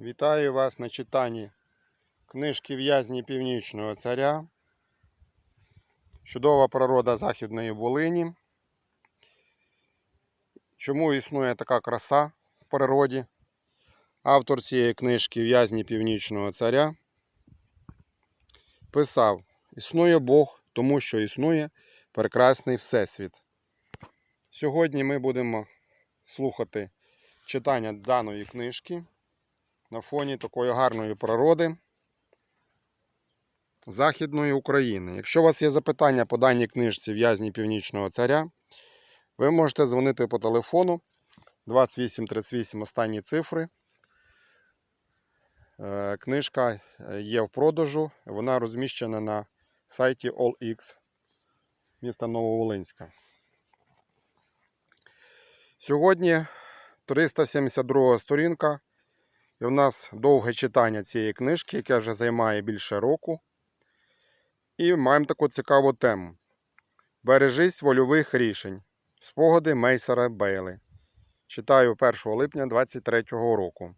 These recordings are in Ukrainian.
Вітаю вас на читанні книжки В'язні Північного Царя. Чудова природа Західної Волині. Чому існує така краса в природі? Автор цієї книжки В'язні Північного Царя писав: Існує Бог, тому що існує прекрасний Всесвіт. Сьогодні ми будемо слухати читання даної книжки на фоні такої гарної природи Західної України. Якщо у вас є запитання по даній книжці В'язні Північного Царя, ви можете дзвонити по телефону 2838 останні цифри. Е, Книжка є в продажу, вона розміщена на сайті AllX міста Нововолинська. Сьогодні 372 сторінка. І в нас довге читання цієї книжки, яке вже займає більше року. І маємо таку цікаву тему. Бережись вольових рішень. Спогади Мейсера Бейли. Читаю 1 липня 23 року.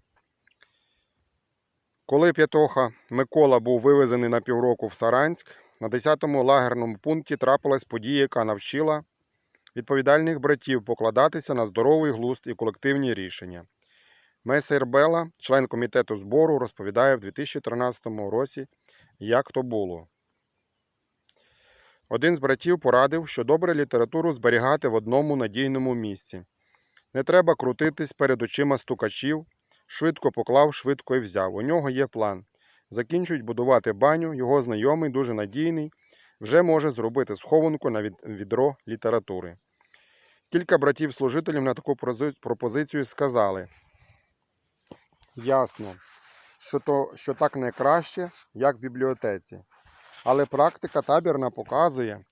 Коли П'ятоха Микола був вивезений на півроку в Саранськ, на 10-му лагерному пункті трапилась подія, яка навчила відповідальних братів покладатися на здоровий глузд і колективні рішення. Месер Бела, член комітету збору, розповідає в 2013 році, як то було. Один з братів порадив, що добре літературу зберігати в одному надійному місці. Не треба крутитись перед очима стукачів, швидко поклав, швидко і взяв. У нього є план. Закінчують будувати баню, його знайомий, дуже надійний, вже може зробити схованку на відро літератури. Кілька братів-служителів на таку пропозицію сказали: Ясно, що, то, що так не краще, як в бібліотеці. Але практика табірна показує,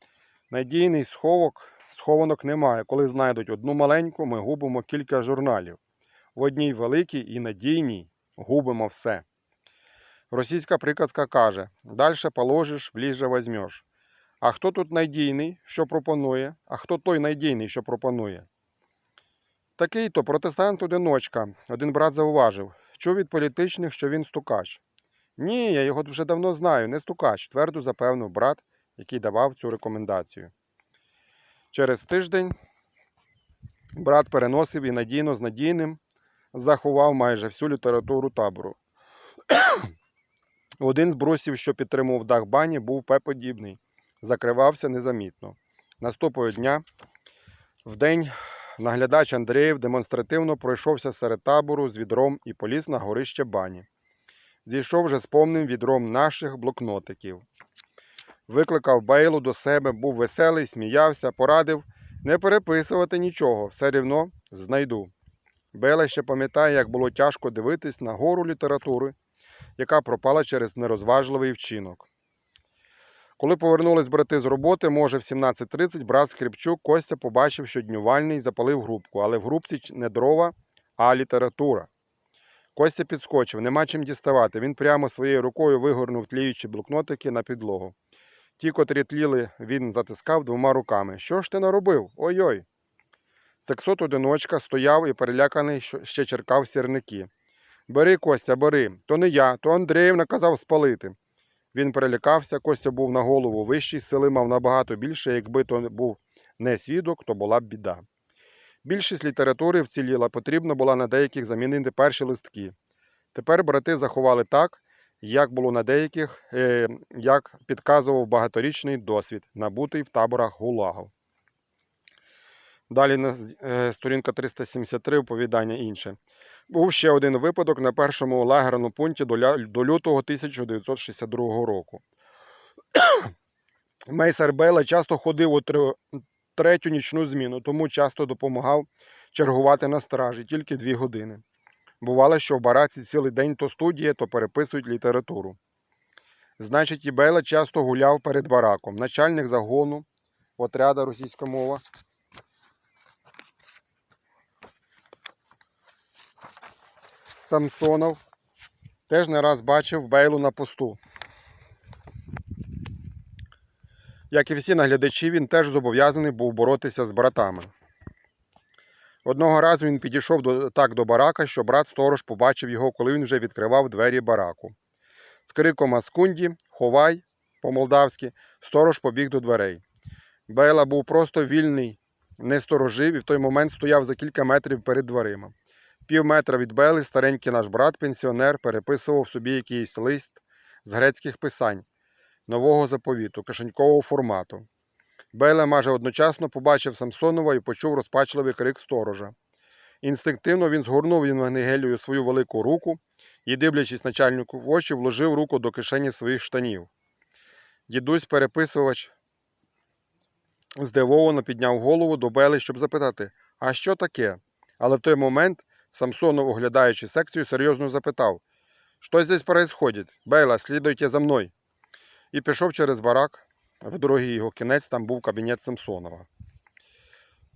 надійний сховок, схованок немає. Коли знайдуть одну маленьку, ми губимо кілька журналів. В одній великій і надійній губимо все. Російська приказка каже: дальше положиш, ближче возьмеш. А хто тут надійний, що пропонує? А хто той надійний, що пропонує? Такий то протестант-одиночка, один брат зауважив, чув від політичних, що він стукач. Ні, я його вже давно знаю, не стукач, твердо запевнив брат, який давав цю рекомендацію. Через тиждень брат переносив і надійно з надійним заховав майже всю літературу табору. Один з брусів, що підтримував дах бані, був П-подібний, закривався незамітно. Наступного дня, в день, наглядач Андрієв демонстративно пройшовся серед табору з відром і поліз на горище бані. Зійшов вже з повним відром наших блокнотиків. Викликав Бейлу до себе, був веселий, сміявся, порадив не переписувати нічого, все рівно знайду. Бейла ще пам'ятає, як було тяжко дивитись на гору літератури, яка пропала через нерозважливий вчинок. Коли повернулись брати з роботи, може в 17.30 брат Скрипчук Костя побачив, що днювальний запалив грубку, але в грубці не дрова, а література. Костя підскочив, нема чим діставати. Він прямо своєю рукою вигорнув тліючі блокнотики на підлогу. Ті, котрі тліли, він затискав двома руками. Що ж ти наробив? Ой-ой. Сексот одиночка стояв і переляканий, ще черкав сірники. Бери, Костя, бери. То не я, то Андрієв наказав спалити. Він перелякався, Костя був на голову вищий, сили мав набагато більше, якби то був не свідок, то була б біда. Більшість літератури вціліла, потрібно було на деяких замінити перші листки. Тепер брати заховали так, як було на деяких, е, як підказував багаторічний досвід, набутий в таборах Гулагу. Далі е, сторінка 373, оповідання інше. Був ще один випадок на першому лагерному пункті до, лютого 1962 року. Мейсер Бейла часто ходив у тре- третю нічну зміну, тому часто допомагав чергувати на стражі тільки дві години. Бувало, що в бараці цілий день то студія, то переписують літературу. Значить, і Бейла часто гуляв перед бараком. Начальник загону отряда російська мова. Самсонов теж не раз бачив Бейлу на посту. Як і всі наглядачі, він теж зобов'язаний був боротися з братами. Одного разу він підійшов до, так до барака, що брат сторож побачив його, коли він вже відкривав двері бараку. З криком Аскунді, ховай, по-молдавськи, сторож побіг до дверей. Бейла був просто вільний, не сторожив і в той момент стояв за кілька метрів перед дверима. Пів метра від Бели старенький наш брат, пенсіонер, переписував собі якийсь лист з грецьких писань нового заповіту, кишенькового формату. Бейла майже одночасно побачив Самсонова і почув розпачливий крик сторожа. Інстинктивно він згорнув Євангелію свою велику руку і, дивлячись начальнику в очі, вложив руку до кишені своїх штанів. Дідусь переписувач здивовано підняв голову до Бели, щоб запитати, а що таке? Але в той момент Самсонов, оглядаючи секцію, серйозно запитав, що здесь происходит? Бейла, слідуйте за мною. І пішов через барак. В другий його кінець там був кабінет Самсонова.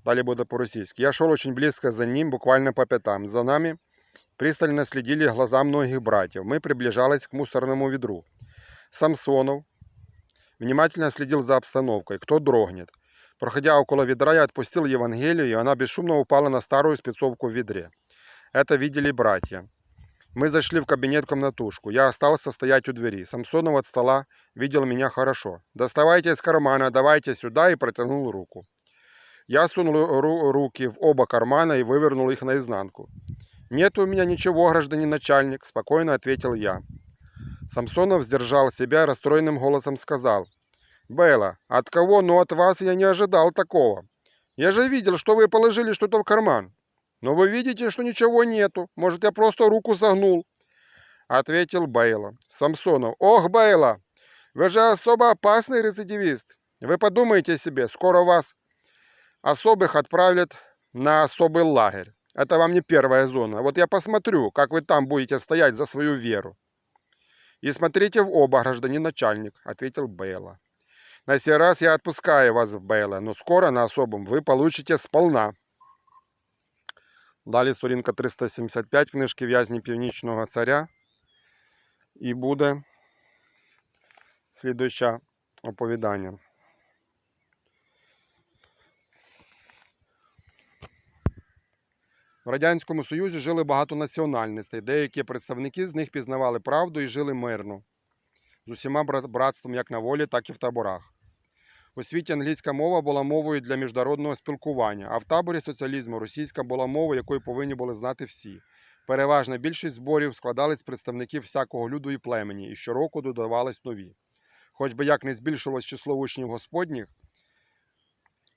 Далі буде по-російськи. Я шел очень близко за ним, буквально по пятам. За нами пристально следили глаза многих братьев. Мы приближались к мусорному ведру. Самсонов внимательно следил за обстановкой. Кто дрогнет? Проходя около ведра, я отпустил Евангелию, и она бесшумно упала на старую спецовку в ведре. Это видели братья. Мы зашли в кабинет комнатушку. Я остался стоять у двери. Самсонов от стола видел меня хорошо. «Доставайте из кармана, давайте сюда» и протянул руку. Я сунул ру- руки в оба кармана и вывернул их наизнанку. «Нет у меня ничего, гражданин начальник», – спокойно ответил я. Самсонов сдержал себя расстроенным голосом сказал. «Белла, от кого, но от вас я не ожидал такого. Я же видел, что вы положили что-то в карман. Но вы видите, что ничего нету. Может, я просто руку согнул?» Ответил Бейла. Самсонов. «Ох, Бейла, вы же особо опасный рецидивист. Вы подумайте себе, скоро вас особых отправят на особый лагерь. Это вам не первая зона. Вот я посмотрю, как вы там будете стоять за свою веру. И смотрите в оба, гражданин начальник, ответил Бейла. На сей раз я отпускаю вас в Бейла, но скоро на особом вы получите сполна. Далі сторінка 375 книжки В'язні Північного царя. І буде слідуюче оповідання. В Радянському Союзі жили багато національностей. Деякі представники з них пізнавали правду і жили мирно. З усіма брат- братством як на волі, так і в таборах. У світі англійська мова була мовою для міжнародного спілкування, а в таборі соціалізму російська була мова, якою повинні були знати всі. Переважна більшість зборів складались з представників всякого люду і племені, і щороку додавались нові. Хоч би як не збільшилось число учнів Господніх,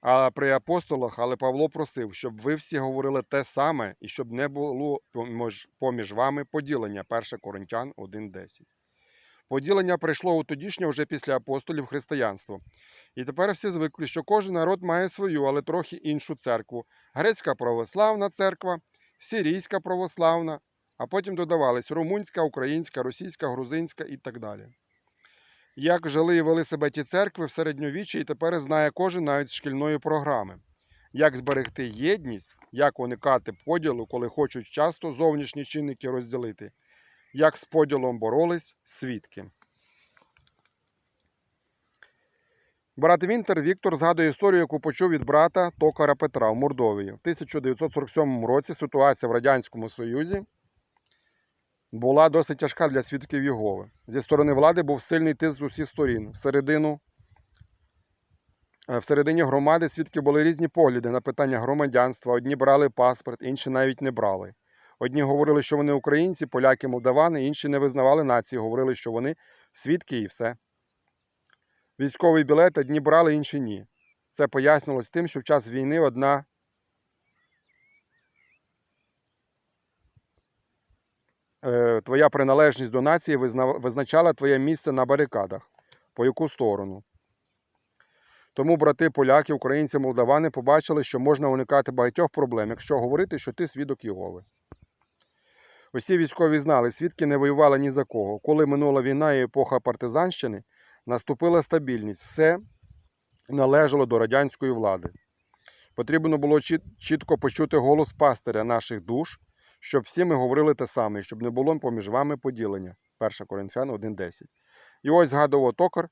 а при апостолах, але Павло просив, щоб ви всі говорили те саме і щоб не було поміж вами поділення. 1 Коринтян 1.10. Поділення прийшло у тодішнє вже після апостолів християнство. І тепер всі звикли, що кожен народ має свою, але трохи іншу церкву. Грецька православна церква, сирійська православна, а потім додавались румунська, українська, російська, грузинська і так далі. Як жили і вели себе ті церкви в середньовіччі, і тепер знає кожен навіть з шкільної програми. Як зберегти єдність, як уникати поділу, коли хочуть часто зовнішні чинники розділити, як з поділом боролись свідки. Брат Вінтер Віктор згадує історію, яку почув від брата Токара Петра в Мордовії. В 1947 році ситуація в Радянському Союзі була досить тяжка для свідків Єгови. Зі сторони влади був сильний тиск з усіх сторін. Всередину, е, всередині громади свідки були різні погляди на питання громадянства. Одні брали паспорт, інші навіть не брали. Одні говорили, що вони українці, поляки, молдавани, інші не визнавали нації, говорили, що вони свідки і все. Військовий білет одні брали, інші ні. Це пояснювалось тим, що в час війни одна е, твоя приналежність до нації визначала твоє місце на барикадах, по яку сторону. Тому брати поляки, українці, молдавани побачили, що можна уникати багатьох проблем, якщо говорити, що ти свідок Єгови. Усі військові знали, свідки не воювали ні за кого. Коли минула війна і епоха партизанщини, наступила стабільність. Все належало до радянської влади. Потрібно було чітко почути голос пастиря наших душ, щоб всі ми говорили те саме, щоб не було поміж вами поділення. 1 Коринфян 1.10. І ось згадував токар.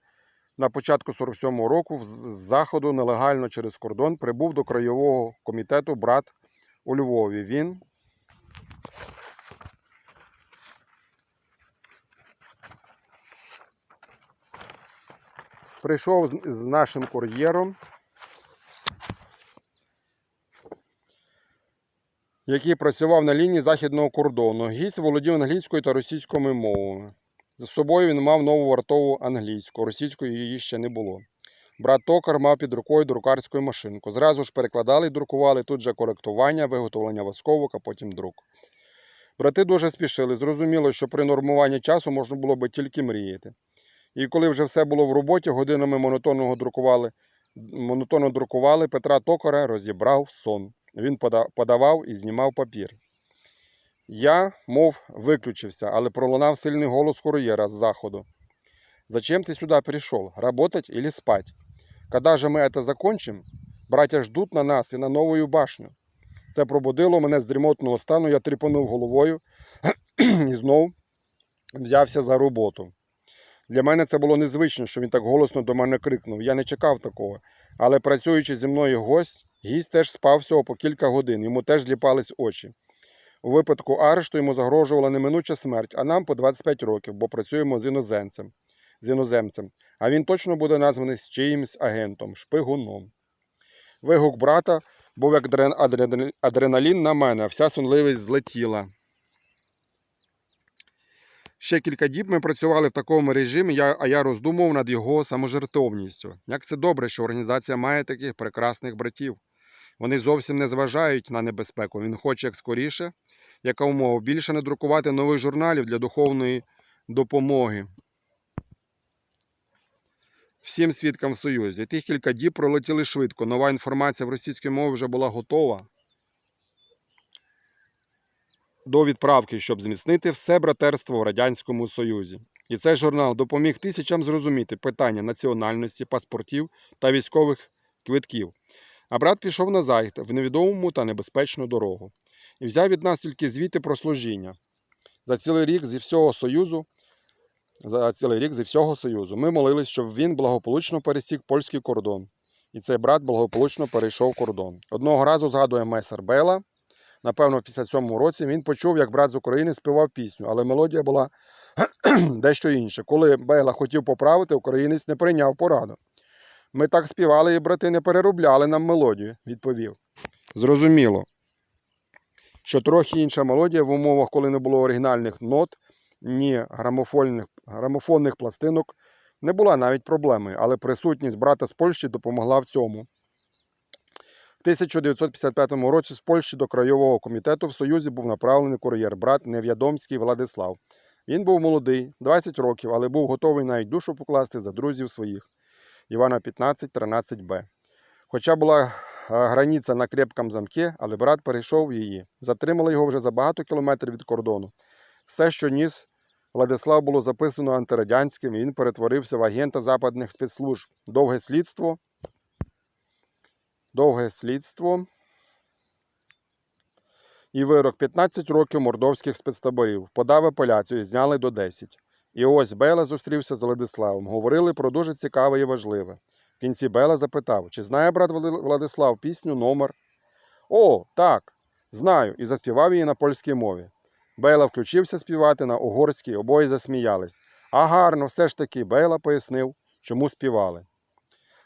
На початку 47-го року з заходу нелегально через кордон прибув до краєвого комітету брат у Львові. Він прийшов з, нашим кур'єром, який працював на лінії західного кордону. Гість володів англійською та російською мовами. За собою він мав нову вартову англійську, російської її ще не було. Брат токар мав під рукою друкарську машинку. Зразу ж перекладали і друкували тут же коректування, виготовлення восковок, а потім друк. Брати дуже спішили. Зрозуміло, що при нормуванні часу можна було би тільки мріяти. І коли вже все було в роботі, годинами монотонного друкували, монотонно друкували, Петра Токара розібрав сон. Він пода- подавав і знімав папір. Я, мов, виключився, але пролунав сильний голос кур'єра з заходу. Зачем ты сюда пришел? Работать или спать? Когда же мы это закончим? Братья ждут на нас і на новую башню. Це пробудило мене з дрімотного стану, я тріпонув головою і знов взявся за роботу. Для мене це було незвично, що він так голосно до мене крикнув. Я не чекав такого. Але працюючи зі мною гость, гість теж спав всього по кілька годин, йому теж зліпались очі. У випадку арешту йому загрожувала неминуча смерть, а нам по 25 років, бо працюємо з іноземцем з іноземцем, а він точно буде названий з чиїмсь агентом, шпигуном. Вигук брата був як адреналін- на мене, вся сонливість злетіла. Ще кілька діб ми працювали в такому режимі, а я роздумував над його саможертовністю. Як це добре, що організація має таких прекрасних братів. Вони зовсім не зважають на небезпеку. Він хоче як скоріше, яка умова, більше не друкувати нових журналів для духовної допомоги всім свідкам в Союзі. Тих кілька діб пролетіли швидко. Нова інформація в російській мові вже була готова до відправки, щоб зміцнити все братерство в Радянському Союзі. І цей журнал допоміг тисячам зрозуміти питання національності, паспортів та військових квитків. А брат пішов на захід в невідому та небезпечну дорогу і взяв від нас тільки звіти про служіння. За цілий рік зі всього Союзу за цілий рік зі всього Союзу. Ми молились, щоб він благополучно пересік польський кордон. І цей брат благополучно перейшов кордон. Одного разу згадує месер Бела. Напевно, в 57-му році він почув, як брат з України співав пісню, але мелодія була дещо інша. Коли Бейла хотів поправити, українець не прийняв пораду. Ми так співали, і брати не переробляли нам мелодію, відповів. Зрозуміло, що трохи інша мелодія в умовах, коли не було оригінальних нот, ні грамофонних, грамофонних пластинок не була навіть проблемою, але присутність брата з Польщі допомогла в цьому. В 1955 році з Польщі до Краєвого комітету в Союзі був направлений кур'єр брат Нев'ядомський Владислав. Він був молодий, 20 років, але був готовий навіть душу покласти за друзів своїх Івана 15-13Б. Хоча була е, границя на крепкому замки, але брат перейшов її. Затримали його вже за багато кілометрів від кордону. Все, що ніс Владислав було записано антирадянським, він перетворився в агента западних спецслужб. Довге слідство. Довге слідство. І вирок 15 років мордовських спецтаборів. Подав апеляцію, зняли до 10. І ось Бела зустрівся з Владиславом. Говорили про дуже цікаве і важливе. В кінці Бела запитав, чи знає брат Владислав пісню номер. О, так, знаю, і заспівав її на польській мові. Бейла включився співати на угорській, обоє засміялись. А гарно, все ж таки, Бейла пояснив, чому співали.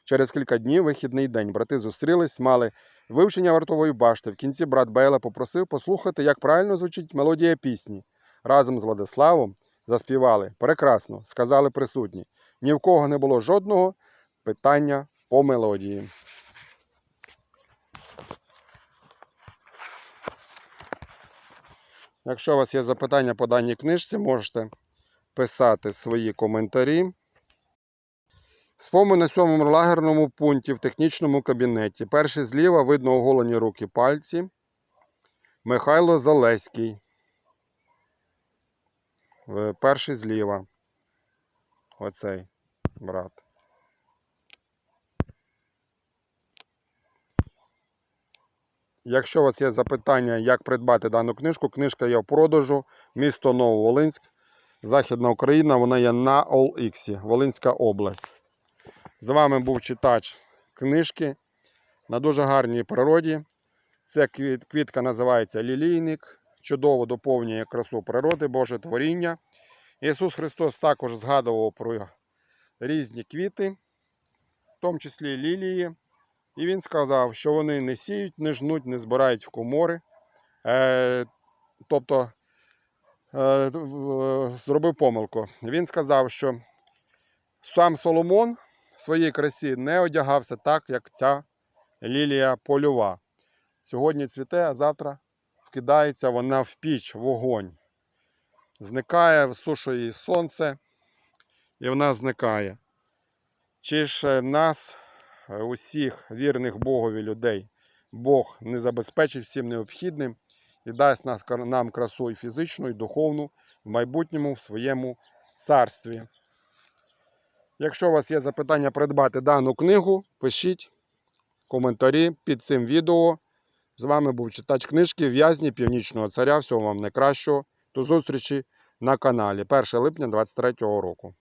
Через кілька днів, вихідний день, брати зустрілись, мали вивчення вартової башти. В кінці брат Бейла попросив послухати, як правильно звучить мелодія пісні. Разом з Владиславом заспівали. Прекрасно, сказали присутні. Ні в кого не було жодного питання по мелодії. Якщо у вас є запитання по даній книжці, можете писати свої коментарі. Спомин на сьомому лагерному пункті в технічному кабінеті. Перший зліва видно оголені руки пальці. Михайло Залеський. Перший зліва. Оцей брат. Якщо у вас є запитання, як придбати дану книжку, книжка є в продажу. Місто Нововолинськ, Західна Україна, вона є на OLX, Волинська область. З вами був читач книжки на дуже гарній природі. Ця квітка називається лілійник, чудово доповнює красу природи, Боже творіння. Ісус Христос також згадував про різні квіти, в тому числі лілії. І Він сказав, що вони не сіють, не жнуть, не збирають в комори. Е, тобто е, зробив помилку. Він сказав, що сам Соломон в своїй красі не одягався так, як ця лілія польова. Сьогодні цвіте, а завтра вкидається вона в піч, вогонь. Зникає, всушує її сонце, і вона зникає. Чи ж нас, усіх вірних Богові людей, Бог не забезпечить всім необхідним і дасть нам красу і фізичну, і духовну в майбутньому в своєму царстві. Якщо у вас є запитання придбати дану книгу, пишіть коментарі під цим відео. З вами був читач книжки В'язні Північного царя. Всього вам найкращого. До зустрічі на каналі 1 липня 2023 року.